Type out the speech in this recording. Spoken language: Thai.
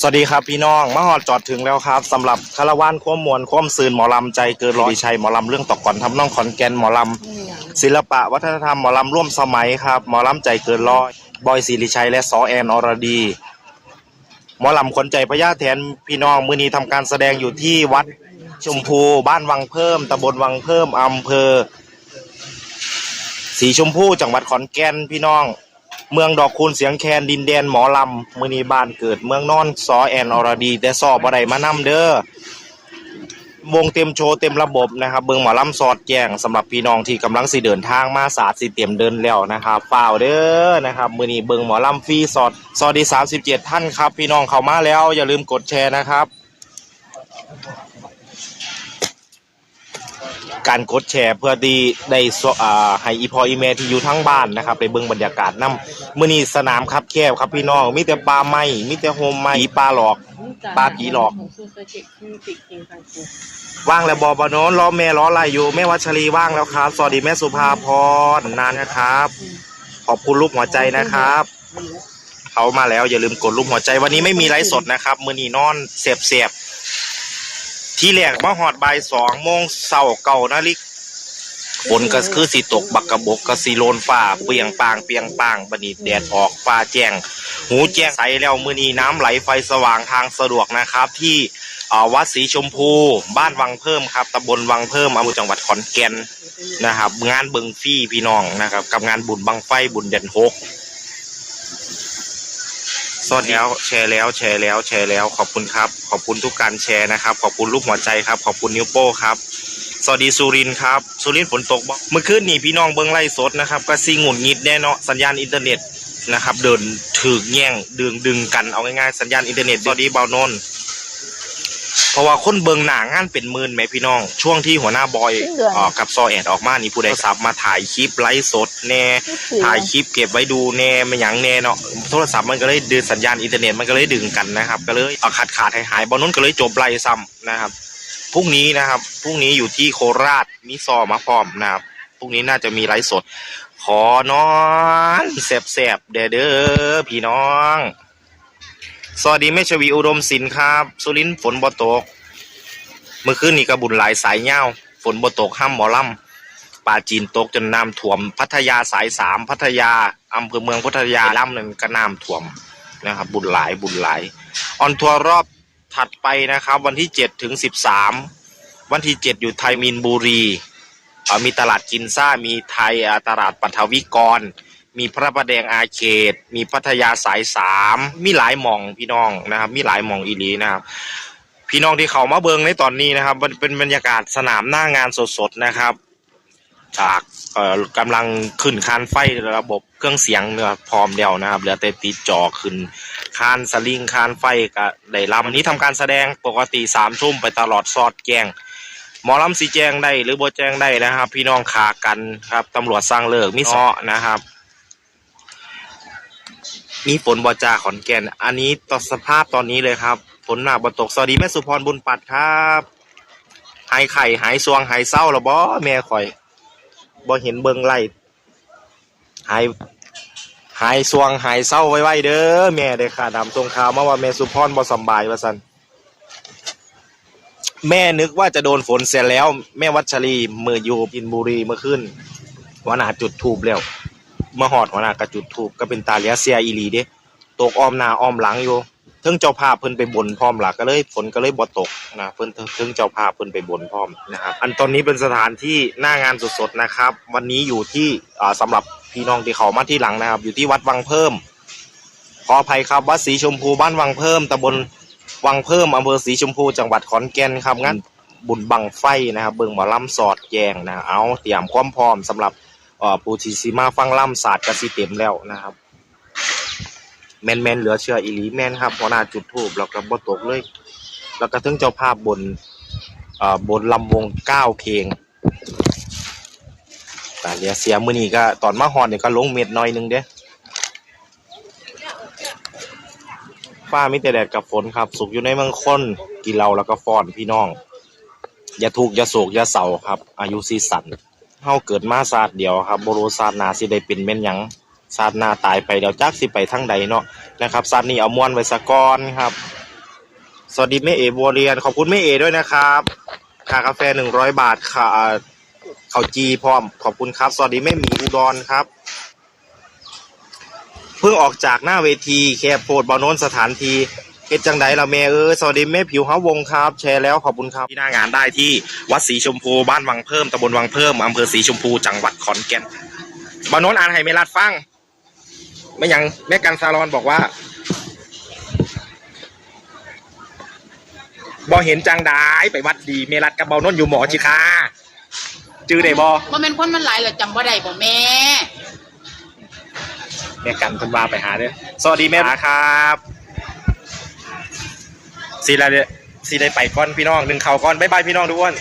สวัสดีครับพี่น้องมาหอดจอดถึงแล้วครับสำหรับคาราวานความมวลความซืนหมอลำใจเกินร้อยชัยหมอลำเรื่องตอกก่อนทำน้องขอนแก่นหมอลำศิลปะวัฒนธรรมหมอลำร่วมสมัยครับหมอลำใจเกินร้อยบอยศิริชัยและซอแอนอรดีหมอลำขนใจพญาแทนพี่น้องมือนี้ทำการแสดงอยู่ที่วัดชมพูบ้านวังเพิ่มตำบลวังเพิ่มอำเภอสีชมพูจังหวัดขอนแก่นพี่น้อง เมืองดอกคูณเสียงแคนดินแดนหมอลำมือนีบ้านเกิดเมืองนอนซอแอนอรดี แต่ซอบ่ได้มานำเด้อวงเต็มโชว์เต็มระบบนะครับเบิงหมอลำสอดแจ้งสำหรับพี่น้องที่กำลังสิเดินทางมาสาดสิเตรียมเดินแล้วนะครับเปล่าเด้อนะครับมือนี้เบิงหมอลำฟรีสอดสอดีสามสิบเจ็ดท่านครับ พี่น้องเข้ามาแล้วอย่าลืมกดแชร์นะครับ การกดแชร์เพื่อที่ได้สอ่าให้อีพออีเมลที่อยู่ทั้งบ้านนะครับไปเบิ่งบรรยากาศนํมื้อนี้สนามครับแคบครับพี่น้องมีแต่ปลาไม้มีแต่โฮมไม้ผีปลาหลอก ปลาผีหลอก ว่างแล้วบอบานนรอแม่รออะไรอยู่แม่วัชรีว่างแล้วครับ สวัสดีแม่สุภาพรนานนะครับ ขอบคุณรูปหัวใจนะครับเขามาแล้วอย่าลืมกดรูปหัวใจวันนี้ไม่มีไลฟ์สดนะครับ มือนีนอนเสียบเสียบๆ ที่แรกมาหอดบ่ายสองโมงเสาเก่านาฬิกฝนก็คือสีตกบักกระบกก็สีโลนฟ้าเปียงปางเปียงปางบันนีแดดออกฟ้าแจ้ง หูแจ้งใสแล้วมือนีน้ำไหลไฟสว่างทางสะดวกนะครับ ที่วัดศรีชมพูบ้านวังเพิ่มครับตำบลวังเพิ่มอำเภอจังหวัดขอนแก่นนะครับ งานเบิงฟี่พี่น้องนะครับ กับงานบุญบังไฟบุญเด่นหก สวัสดีแล้วแชร์แล้วแชร์แล้วแชร์แล้วขอบคุณครับ ขอบคุณทุกการแชร์นะครับ ขอบคุณลูกหัวใจครับ ขอบคุณนิ้วโป้ครับ สวัสดีสุรินครับสุรินฝนตกบ่เมื่อคืนนี่พี่น้องเบิ้งไล่สดนะครับ ก็ซิงหงุดหงิดแน่เนาะสัญญาณอินเทอร์เน็ตนะครับ เดินถือแย่งดึงดึงกันเอาง่ายๆสัญญาณอินเทอร์เน็ตสวัสดีเบานน เพราะว่าคนเบิงหนางานเป็นหมื่นไหมพี่น้อง ช่วงที่หัวหน้าบอยเอ่อกับซอแอดออกมานี่ผู้ใดสับมาถ่ายคลิปไลฟ์สดแน่ถ่ายคลิปเก็บไว้ดูแน่ไม่หยังแน่เนาะโทรศัพท์มันก็เลยดึงสัญญาณอินเทอร์เน็ตมันก็เลยดึงกันนะครับก็เลยเอาขาดขาดหายหายบอลนู้นก็เลยจบไล่ซ้ำนะครับพรุ่งนี้นะครับพรุ่งนี้อยู่ที่โคราชมิซอมาพร้อมนะครับพรุ่งนี้น่าจะมีไลฟ์สด ขอนอนแสบๆเด้อเด้อพี่น้อง สวัสดีแม่ชวีอุดมศิลป์ครับ สุรินทร์ฝนบ่ตก เมื่อคืนนี้กระบุญหลายสายเงาฝนบ่ตกห้ามหมอลำป่าจีนตกจนน้ำท่วม พัทยาสายสามพัทยาอำเภอเมืองพัทยาล่ำหนึ่งก็น้ำท่วมนะครับ บุญหลายบุญหลายออนทัวร์รอบถัดไปนะครับ วันที่เจ็ดถึงสิบสามวันที่เจ็ดอยู่ไทยมินบุรีมีตลาดกินซ่ามีไทยอ่าตลาดปัทวิกร มีพระประแดงอาเขต มีพัทยาสายสามมีหลายหม่องพี่น้องนะครับ มีหลายหม่องอีหลีนะครับ พี่น้องที่เขามาเบิงในตอนนี้นะครับ มันเป็นบรรยากาศสนามหน้างานสดๆนะครับจากกำลังขึ้นคานไฟระบบเครื่องเสียงเนื้อพร้อมแล้วนะครับเหลือแต่ติดจอขึ้นคานสลิงคานไฟก็ได้ลำวันนี้ทำการแสดงปกติสามทุ่มไปตลอดสอดแกงหมอลำสีแจงได้หรือโบแจงได้นะครับ พี่น้องขากันครับตำรวจสร้างเลิกมิซ้อนะครับ มีฝนบอจาขอนแก่น อันนี้ต่อสภาพตอนนี้เลยครับ ฝนหนักบตก สวัสดีแม่สุพรบุญปัดครับ หายไข่หายซวงหายเศร้าแล้วบ่แม่ข่อยบ่เห็นเบิงไล่หายหายสวงหายเศร้าไว้ๆเด้อแม่ได้ข่าดำตรงข่าวมาว่าแม่สุพรบ่สบายว่าซั่นแม่นึกว่าจะโดนฝนเสร็จแล้ว แม่วัชรีมืออยู่อินบุรีเมื่อคืนหัวหน้าจุดทูบแล้ว มื่อหอดหัวหน้าก็จุดทูบก็เป็นตาเลียเสียอีหลีเด้ตกอ้อมหน้าอ้อมหลังอยู่เทิงเจ้าภาพเพิ่นไปบนพร้อมหลักก็เลยฝนก็เลยบ่ตกนะเพิ่นเทิงเจ้าภาพเพิ่นไปบนพร้อมนะครับอันตอนนี้เป็นสถานที่หน้างานสดๆนะครับ วันนี้อยู่ที่อ่าสำหรับพี่น้องที่เขามาที่หลังนะครับ อยู่ที่วัดวังเพิ่ม ขออภัยครับวัดสีชมพูบ้านวังเพิ่มตำบลวังเพิ่มอำเภอสีชมพูจังหวัดขอนแก่นครับงั้นบุญบังไฟนะครับเบิ่งหมอลำสอดแยงนะเอาเตรียมความพร้อมสำหรับ อ่อปูทีซีมาฟังล่ำศาสตร์กสิเต็มแล้วนะครับ แมนแมนเหลือเชื่ออีหลีแมนครับหัวหน้าจุดทูบแล้วก็บ่ตกเลย แล้วก็ถึงเจ้าภาพบนอ่อบนลำวงเก้าเพลงแต่เรียเสียมือนี้ก็ตอนมาฮอนเนี่ยก็ลงเม็ดหน่อยหนึงเด้ฟ้ามีแต่แดดกับฝนครับ สุขอยู่ในเมืองคนกินเหล้าแล้วก็ฟอนพี่น้อง อย่าถูกข์อย่าโศกอย่าเศร้าครับ อายุสีสัน เฮาเกิดมาศาสตร์เดียวครับบ่รู้ศาสตร์หน้าสิได้เป็นแม่นหยังศาสตร์หน้าตายไปเดี๋ยวจักสิไปทางใดเนาะนะครับศาสตร์นี้เอาม่วนไว้ซะก่อนครับ สวัสดีแม่เอบัวเรียนขอบคุณแม่เอด้วยนะครับค่ากาแฟหนึ่งร้อยบาทค่ะเขาวจีพร้อมขอบคุณครับ สวัสดีแม่หมีอุดรครับเพิ่งออกจากหน้าเวทีแค่โพดบอลโนนสถานที เฮ็ดจังไดล่ะแม่เออสวัสดีแม่ผิวเฮาวงครับ แชร์แล้วขอบคุณครับ ที่หน้างานได้ที่วัดสีชมพูบ้านวังเพิ่มตำบลวังเพิ่มอำเภอสีชมพูจังหวัดขอนแก่นบอลโนนอ่านให้เมลัดฟังไม่ยังแม่กันซาลอนบอกว่าบอเห็นจังได้ไปวัดดีเมลัดกับบอลโนนอยู่หมอจิคาจื้อได้บอบ่แม่นคนมันหลายเลยจำบ่ได้บ่แม่แม่กันคุณว่าไปหาเด้อสวัสดีแม่ครับ สีอะไรสีได้ไปก้อนพี่น้องหนึ่งเข่าก้อนบ๊ายบายพี่น้องทุกคน